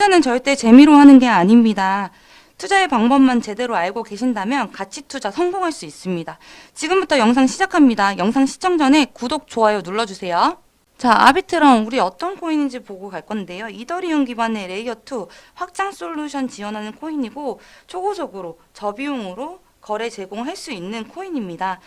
투자는 절대 재미로 하는 게 아닙니다. 투자의 방법만 제대로 알고 계신다면 가치 투자 성공할 수 있습니다. 지금부터 영상 시작합니다. 영상 시청 전에 구독, 좋아요 눌러주세요. 자, 아비트럼 우리 어떤 코인인지 보고 갈 건데요. 이더리움 기반의 레이어 2 확장 솔루션 지원하는 코인이고 초고속으로 저비용으로 거래 제공할 수 있는 코인입니다.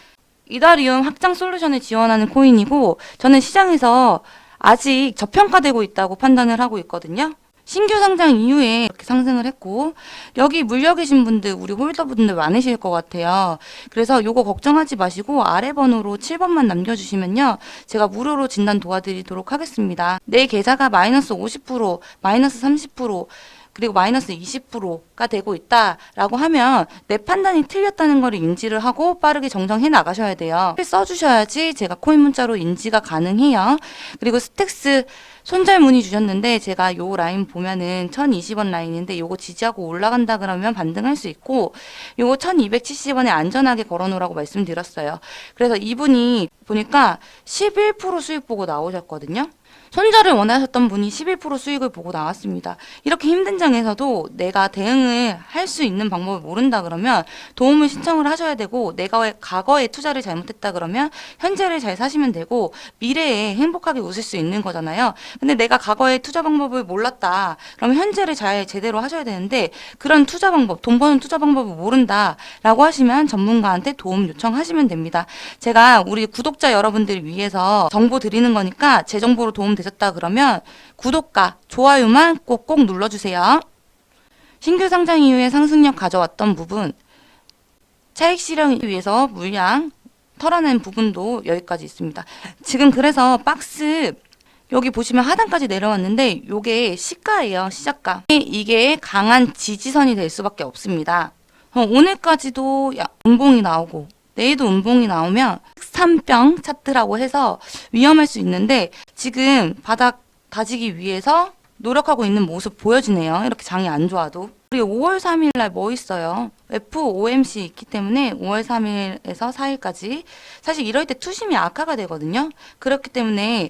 이더리움 확장 솔루션을 지원하는 코인이고 저는 시장에서 아직 저평가되고 있다고 판단을 하고 있거든요. 신규 상장 이후에 이렇게 상승을 했고 여기 물려 계신 분들 우리 홀더분들 많으실 것 같아요. 그래서 요거 걱정하지 마시고 아래 번호로 7번만 남겨주시면요. 제가 무료로 진단 도와드리도록 하겠습니다. 내 계좌가 마이너스 50% 마이너스 30% 그리고 마이너스 20%가 되고 있다라고 하면 내 판단이 틀렸다는 걸 인지를 하고 빠르게 정정해 나가셔야 돼요. 써주셔야지 제가 코인 문자로 인지가 가능해요. 그리고 스택스 손절 문의 주셨는데 제가 요 라인 보면은 1220원 라인인데 요거 지지하고 올라간다 그러면 반등할 수 있고 요거 1270원에 안전하게 걸어 놓으라고 말씀드렸어요. 그래서 이분이 보니까 11% 수익 보고 나오셨거든요. 손절을 원하셨던 분이 11% 수익을 보고 나왔습니다. 이렇게 힘든 장에서도 내가 대응을 할 수 있는 방법을 모른다 그러면 도움을 신청을 하셔야 되고 내가 왜 과거에 투자를 잘못했다 그러면 현재를 잘 사시면 되고 미래에 행복하게 웃을 수 있는 거잖아요. 근데 내가 과거에 투자 방법을 몰랐다. 그러면 현재를 잘 제대로 하셔야 되는데 그런 투자 방법, 돈 버는 투자 방법을 모른다라고 하시면 전문가한테 도움 요청하시면 됩니다. 제가 우리 구독자 여러분들 위해서 정보 드리는 거니까 제 정보로 도움 되 셨다 그러면 구독과 좋아요만 꼭꼭 눌러주세요. 신규 상장 이후에 상승력 가져왔던 부분, 차익 실현 위해서 물량 털어낸 부분도 여기까지 있습니다. 지금 그래서 박스 여기 보시면 하단까지 내려왔는데 요게 시가예요. 시작가. 이게 강한 지지선이 될 수밖에 없습니다. 어, 오늘까지도 야- 음봉이 나오고 내일도 음봉이 나오면 삼병 차트라고 해서 위험할 수 있는데 지금 바닥 다지기 위해서 노력하고 있는 모습 보여지네요. 이렇게 장이 안 좋아도. 그리고 5월 3일 날 뭐 있어요? FOMC 있기 때문에 5월 3일에서 4일까지 사실 이럴 때 투심이 악화가 되거든요. 그렇기 때문에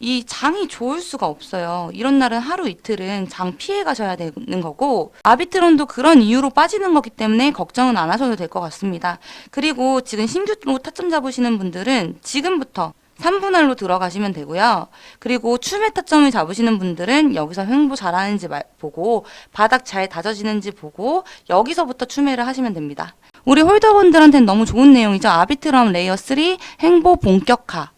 이 장이 좋을 수가 없어요. 이런 날은 하루 이틀은 장 피해 가셔야 되는 거고 아비트론도 그런 이유로 빠지는 거기 때문에 걱정은 안 하셔도 될 것 같습니다. 그리고 지금 신규로 타점 잡으시는 분들은 지금부터 3분할로 들어가시면 되고요. 그리고 추매 타점을 잡으시는 분들은 여기서 횡보 잘하는지 말- 보고 바닥 잘 다져지는지 보고 여기서부터 추매를 하시면 됩니다. 우리 홀더분들한테는 너무 좋은 내용이죠. 아비트럼 레이어 3 행보 본격화.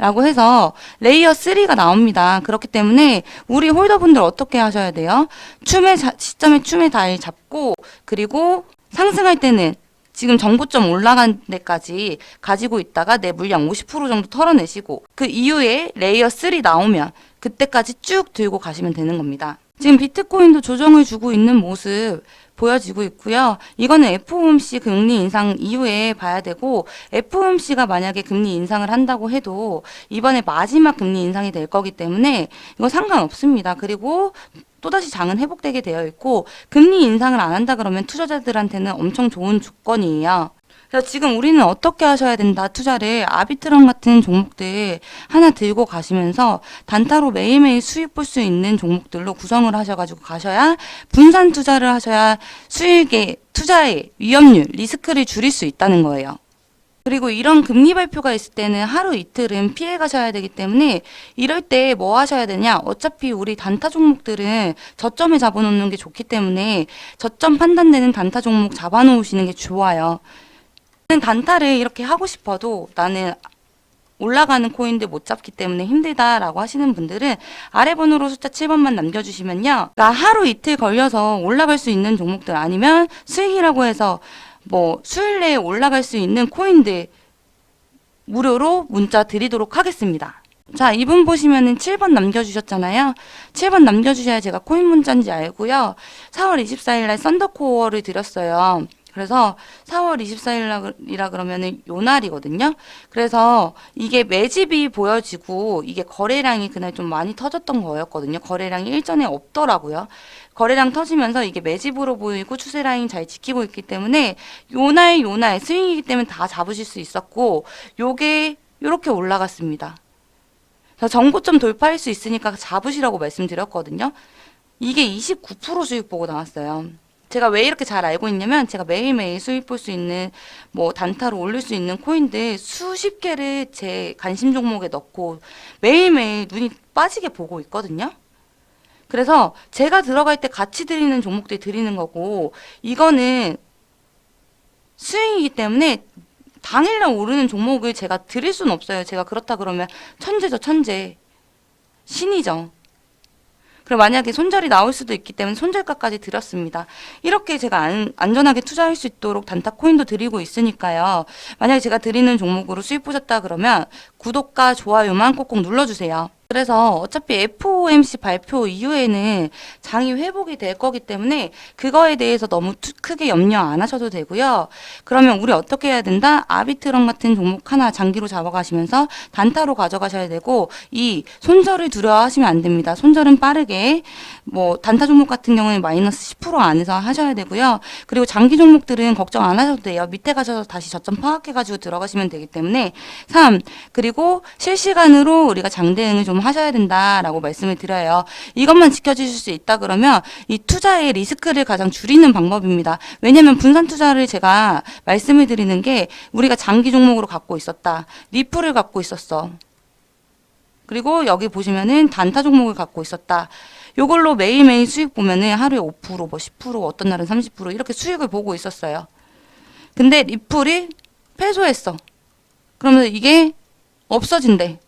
라고 해서 레이어 3가 나옵니다. 그렇기 때문에 우리 홀더분들 어떻게 하셔야 돼요? 춤의 자- 시점에 춤의 달 잡고 그리고 상승할 때는 지금 정고점 올라간 데까지 가지고 있다가 내 물량 50% 정도 털어내시고 그 이후에 레이어 3 나오면 그때까지 쭉 들고 가시면 되는 겁니다. 지금 비트코인도 조정을 주고 있는 모습 보여지고 있고요. 이거는 FOMC 금리 인상 이후에 봐야 되고 FOMC가 만약에 금리 인상을 한다고 해도 이번에 마지막 금리 인상이 될 거기 때문에 이거 상관없습니다. 그리고 또다시 장은 회복되게 되어 있고 금리 인상을 안 한다 그러면 투자자들한테는 엄청 좋은 조건이에요. 그래서 지금 우리는 어떻게 하셔야 된다 투자를 아비트럼 같은 종목들 하나 들고 가시면서 단타로 매일매일 수익 볼 수 있는 종목들로 구성을 하셔가지고 가셔야 분산 투자를 하셔야 수익의 투자의 위험률 리스크를 줄일 수 있다는 거예요. 그리고 이런 금리 발표가 있을 때는 하루 이틀은 피해 가셔야 되기 때문에 이럴 때 뭐 하셔야 되냐? 어차피 우리 단타 종목들은 저점에 잡아놓는 게 좋기 때문에 저점 판단되는 단타 종목 잡아놓으시는 게 좋아요. 단타를 이렇게 하고 싶어도 나는 올라가는 코인들 못 잡기 때문에 힘들다라고 하시는 분들은 아래 번호로 숫자 7번만 남겨주시면요. 나 하루 이틀 걸려서 올라갈 수 있는 종목들 아니면 수익이라고 해서 뭐 수일 내에 올라갈 수 있는 코인들 무료로 문자 드리도록 하겠습니다. 자, 이분 보시면은 7번 남겨주셨잖아요. 7번 남겨주셔야 제가 코인 문자인지 알고요. 4월 24일 날 썬더코어를 드렸어요. 그래서 4월 24일이라 그러면은 요 날이거든요. 그래서 이게 매집이 보여지고 이게 거래량이 그날 좀 많이 터졌던 거였거든요. 거래량이 일전에 없더라고요. 거래량 터지면서 이게 매집으로 보이고 추세 라인 잘 지키고 있기 때문에 요날 요날 스윙이기 때문에 다 잡으실 수 있었고 요게 요렇게 올라갔습니다. 정고점 돌파할 수 있으니까 잡으시라고 말씀드렸거든요. 이게 29% 수익 보고 나왔어요. 제가 왜 이렇게 잘 알고 있냐면 제가 매일매일 수익 볼수 있는 뭐 단타로 올릴 수 있는 코인들 수십 개를 제 관심 종목에 넣고 매일매일 눈이 빠지게 보고 있거든요. 그래서 제가 들어갈 때 같이 드리는 종목들 드리는 거고 이거는 수익이기 때문에 당일날 오르는 종목을 제가 드릴 수는 없어요. 제가 그렇다 그러면 천재죠, 천재. 신이죠. 그리고 만약에 손절이 나올 수도 있기 때문에 손절가까지 드렸습니다. 이렇게 제가 안, 안전하게 투자할 수 있도록 단타 코인도 드리고 있으니까요. 만약에 제가 드리는 종목으로 수익 보셨다 그러면 구독과 좋아요만 꼭꼭 눌러주세요. 그래서 어차피 FOMC 발표 이후에는 장이 회복이 될 거기 때문에 그거에 대해서 너무 투- 크게 염려 안 하셔도 되고요. 그러면 우리 어떻게 해야 된다? 아비트럼 같은 종목 하나 장기로 잡아가시면서 단타로 가져가셔야 되고 이 손절을 두려워하시면 안 됩니다. 손절은 빠르게 뭐 단타 종목 같은 경우는 마이너스 10% 안에서 하셔야 되고요. 그리고 장기 종목들은 걱정 안 하셔도 돼요. 밑에 가셔서 다시 저점 파악해가지고 들어가시면 되기 때문에 3. 그리고 실시간으로 우리가 장대응을 좀 하셔야 된다라고 말씀을 드려요. 이것만 지켜주실 수 있다 그러면 이 투자의 리스크를 가장 줄이는 방법입니다. 왜냐면 분산 투자를 제가 말씀을 드리는 게 우리가 장기 종목으로 갖고 있었다. 리플을 갖고 있었어. 그리고 여기 보시면은 단타 종목을 갖고 있었다. 요걸로 매일매일 수익 보면은 하루에 5%, 뭐 10%, 어떤 날은 30% 이렇게 수익을 보고 있었어요. 근데 리플이 패소했어. 그러면 이게 없어진대.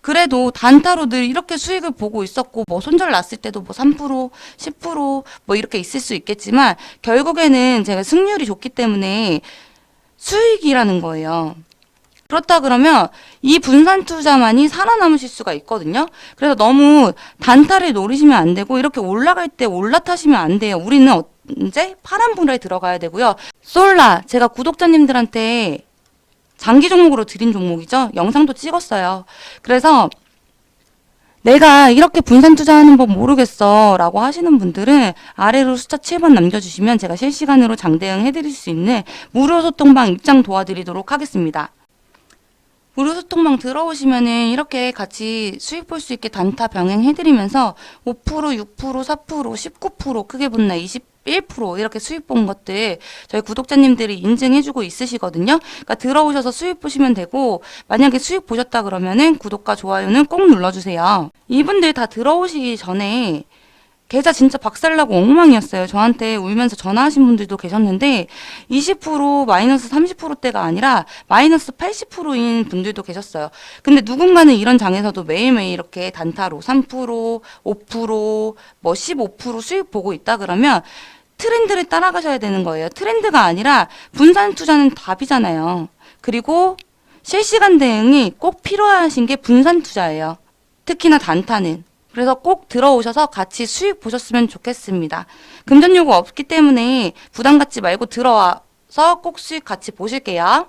그래도 단타로 늘 이렇게 수익을 보고 있었고 뭐 손절 났을 때도 뭐 3%, 10%뭐 이렇게 있을 수 있겠지만 결국에는 제가 승률이 좋기 때문에 수익이라는 거예요. 그렇다 그러면 이 분산 투자만이 살아남으실 수가 있거든요. 그래서 너무 단타를 노리시면 안 되고 이렇게 올라갈 때 올라타시면 안 돼요. 우리는 언제 파란불에 들어가야 되고요. 솔라 제가 구독자님들한테 장기 종목으로 드린 종목이죠. 영상도 찍었어요. 그래서 내가 이렇게 분산 투자하는 법 모르겠어 라고 하시는 분들은 아래로 숫자 7번 남겨주시면 제가 실시간으로 장대응 해드릴 수 있는 무료 소통방 입장 도와드리도록 하겠습니다. 무료 소통방 들어오시면은 이렇게 같이 수익 볼 수 있게 단타 병행해드리면서 5%, 6%, 4%, 19% 크게 본나 21% 이렇게 수익 본 것들 저희 구독자님들이 인증해주고 있으시거든요. 그러니까 들어오셔서 수익 보시면 되고 만약에 수익 보셨다 그러면은 구독과 좋아요는 꼭 눌러주세요. 이분들 다 들어오시기 전에 계좌 진짜 박살나고 엉망이었어요. 저한테 울면서 전화하신 분들도 계셨는데 20% 마이너스 30%대가 아니라 마이너스 80%인 분들도 계셨어요. 근데 누군가는 이런 장에서도 매일매일 이렇게 단타로 3%, 5%, 뭐 15% 수익 보고 있다 그러면 트렌드를 따라가셔야 되는 거예요. 트렌드가 아니라 분산 투자는 답이잖아요. 그리고 실시간 대응이 꼭 필요하신 게 분산 투자예요. 특히나 단타는. 그래서 꼭 들어오셔서 같이 수익 보셨으면 좋겠습니다. 금전 요구 없기 때문에 부담 갖지 말고 들어와서 꼭 수익 같이 보실게요.